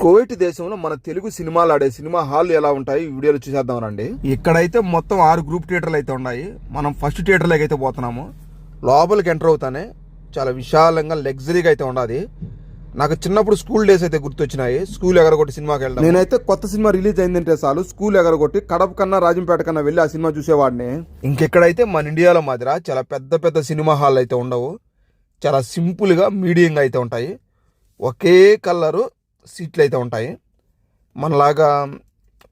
కోవిట్ దేశంలో మన తెలుగు సినిమాలు ఆడే సినిమా హాల్ ఎలా ఉంటాయి? వీడియోలో చూసేద్దాం రండి. ఇక్కడైతే మొత్తం ఆరు గ్రూప్ థియేటర్లు అయితే ఉన్నాయి. మనం ఫస్ట్ థియేటర్లోకి అయితే పోతున్నాము. లోపలికి ఎంటర్ అవుతానే చాలా విశాలంగా లగ్జరీగా అయితే ఉండాలి నాకు చిన్నప్పుడు స్కూల్ డేస్ అయితే గుర్తొచ్చినాయి. స్కూల్ ఎగరగొట్టి సినిమాకి వెళ్ళడం నేనైతే కొత్త సినిమా రిలీజ్ అయిందంటే చాలు స్కూల్ ఎగరగొట్టి కడప కన్నా రాజంపేట కన్నా వెళ్ళి ఆ సినిమా చూసేవాడిని. ఇంకెక్కడైతే మన ఇండియాలో మాదిర చాలా పెద్ద పెద్ద సినిమా హాల్ అయితే ఉండవు. చాలా సింపుల్గా మీడియంగా అయితే ఉంటాయి. ఒకే కలరు సీట్లు అయితే ఉంటాయి. మనలాగా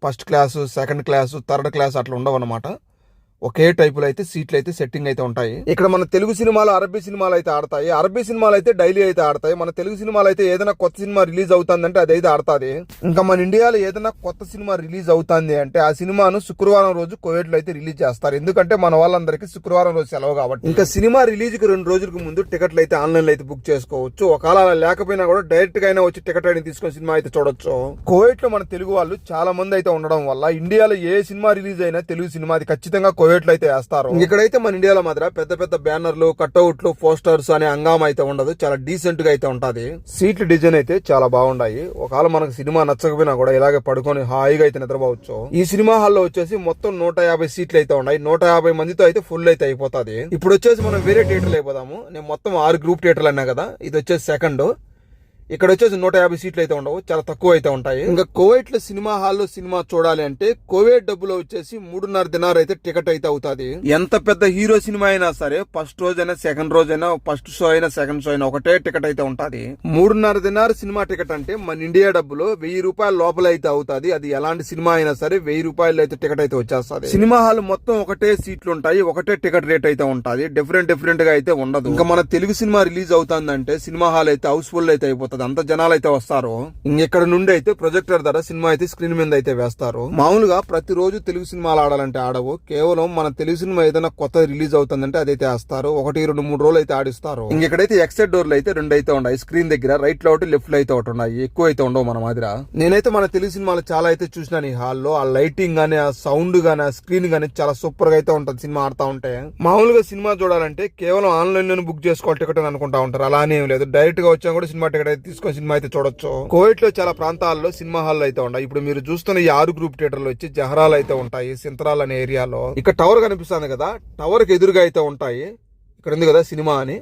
first class second class third class అట్లా ఉండవన్నమాట. ఒకే టైపులో అయితే సీట్లు అయితే సెట్టింగ్ అయితే ఉంటాయి. ఇక్కడ మన తెలుగు సినిమాలు అరబీ సినిమాలు అయితే ఆడతాయి. అరబీ సినిమాలు అయితే డైలీ అయితే ఆడతాయి. మన తెలుగు సినిమాలు అయితే ఏదైనా కొత్త సినిమా రిలీజ్ అవుతుందంటే అది అయితే ఆడుతుంది. ఇంకా మన ఇండియాలో ఏదైనా కొత్త సినిమా రిలీజ్ అవుతుంది అంటే ఆ సినిమాను శుక్రవారం రోజు కోవిడ్లో అయితే రిలీజ్ చేస్తారు. ఎందుకంటే మన వాళ్ళందరికీ శుక్రవారం రోజు సెలవు కాబట్టి. ఇంకా సినిమా రిలీజ్కి రెండు రోజులకు ముందు టికెట్లు అయితే ఆన్లైన్లో అయితే బుక్ చేసుకోవచ్చు. ఒకవేళ అలా లేకపోయినా కూడా డైరెక్ట్గా అయినా వచ్చి టికెట్ అయినా తీసుకొని సినిమా అయితే చూడొచ్చు. కోవిడ్లో మన తెలుగు వాళ్ళు చాలా మంది అయితే ఉండడం వల్ల ఇండియాలో ఏ సినిమా రిలీజ్ అయినా తెలుగు సినిమా అది ఖచ్చితంగా కోవిడ్లో అయితే వేస్తారు. ఇక్కడైతే మన ఇండియాలో మాత్రం పెద్ద పెద్ద బ్యానర్లు కట్అవుట్లు పోస్టర్స్ అనే హంగామా అయితే ఉండదు. చాలా డీసెంట్గా అయితే ఉంటది. సీట్ల డిజైన్ అయితే చాలా బాగుండాయి. ఒకవేళ మనకు సినిమా నచ్చకపోయినా కూడా ఇలాగే పడుకొని హాయిగా అయితే నిద్రపోవచ్చు. ఈ సినిమా హాల్లో వచ్చేసి మొత్తం నూట యాభై సీట్లు అయితే ఉన్నాయి. నూట యాభై మందితో అయితే ఫుల్ అయితే అయిపోతుంది. ఇప్పుడు వచ్చేసి మనం వేరే థియేటర్లు అయిపోదాము నేను మొత్తం ఆరు గ్రూప్ థియేటర్లు అన్నా కదా. ఇది వచ్చేసి సెకండ్ ఇక్కడ వచ్చేసి నూట యాభై సీట్లు అయితే ఉండవు చాలా తక్కువ అయితే ఉంటాయి. ఇంకా కోవిడ్లో సినిమా హాల్లో సినిమా చూడాలి అంటే కోవిడ్ డబ్బులో వచ్చేసి మూడున్నర దినార్ అయితే టికెట్ అయితే అవుతుంది. ఎంత పెద్ద హీరో సినిమా అయినా సరే ఫస్ట్ రోజు అయినా సెకండ్ రోజు అయినా ఫస్ట్ షో అయినా సెకండ్ షో అయినా ఒకటే టికెట్ అయితే ఉంటది. మూడున్నర దినార్ సినిమా టికెట్ అంటే మన ఇండియా డబ్బులో వెయ్యి రూపాయల లోపల అయితే అవుతుంది. అది ఎలాంటి సినిమా అయినా సరే వెయ్యి రూపాయలు అయితే టికెట్ అయితే వచ్చేస్తుంది. సినిమా హాల్ మొత్తం ఒకటే సీట్లు ఉంటాయి ఒకటే టికెట్ రేట్ అయితే ఉంటుంది. డిఫరెంట్ డిఫరెంట్గా అయితే ఉండదు. ఇంకా మన తెలుగు సినిమా రిలీజ్ అవుతుందంటే సినిమా హాల్ అయితే హౌస్ఫుల్ అయితే అయిపోతుంది అంత జనాలు అయితే వస్తారు ఇక్కడ నుండి అయితే ప్రొజెక్టర్ ద్వారా సినిమా అయితే స్క్రీన్ మీద అయితే వేస్తారు మామూలుగా ప్రతిరోజు తెలుగు సినిమాలు ఆడాలంటే ఆడవు. కేవలం మన తెలుగు సినిమా ఏదైనా కొత్త రిలీజ్ అవుతుందంటే అదైతే వేస్తారు. ఒకటి రెండు మూడు రోజులు అయితే ఆడిస్తారు. ఇంకెక్కడైతే ఎక్సెట్ డోర్లు అయితే రెండు అయితే ఉన్నాయి స్క్రీన్ దగ్గర రైట్లో ఒకటి లెఫ్ట్లో అయితే ఒకటి ఉన్నాయి. ఎక్కువ అయితే ఉండవు మన మాదిర. నేనైతే మన తెలుగు సినిమాలు చాలా అయితే చూసినాను ఈ హాల్లో. ఆ లైటింగ్ గానీ ఆ సౌండ్ గానీ ఆ స్క్రీన్ గానీ చాలా సూపర్గా అయితే ఉంటుంది సినిమా ఆడుతా ఉంటే. మామూలుగా సినిమా చూడాలంటే కేవలం ఆన్లైన్లోనే బుక్ చేసుకోవాలి టికెట్ అని అనుకుంటా ఉంటారు. అలానే ఏం లేదు. డైరెక్ట్గా వచ్చా కూడా సినిమా టికెట్ అయితే తీసుకొని సినిమా అయితే చూడొచ్చు. కోవిడ్లో చాలా ప్రాంతాల్లో సినిమా హాల్ అయితే ఉన్నాయి. ఇప్పుడు మీరు చూస్తున్న ఈ ఆరు గ్రూప్ థియేటర్లు వచ్చి జహరాలు అయితే ఉంటాయి సింతరాల్ అనే ఏరియాలో. ఇక్కడ టవర్ కనిపిస్తుంది కదా టవర్కి ఎదురుగా అయితే ఉంటాయి. ఇక్కడ ఉంది కదా సినిమా అని.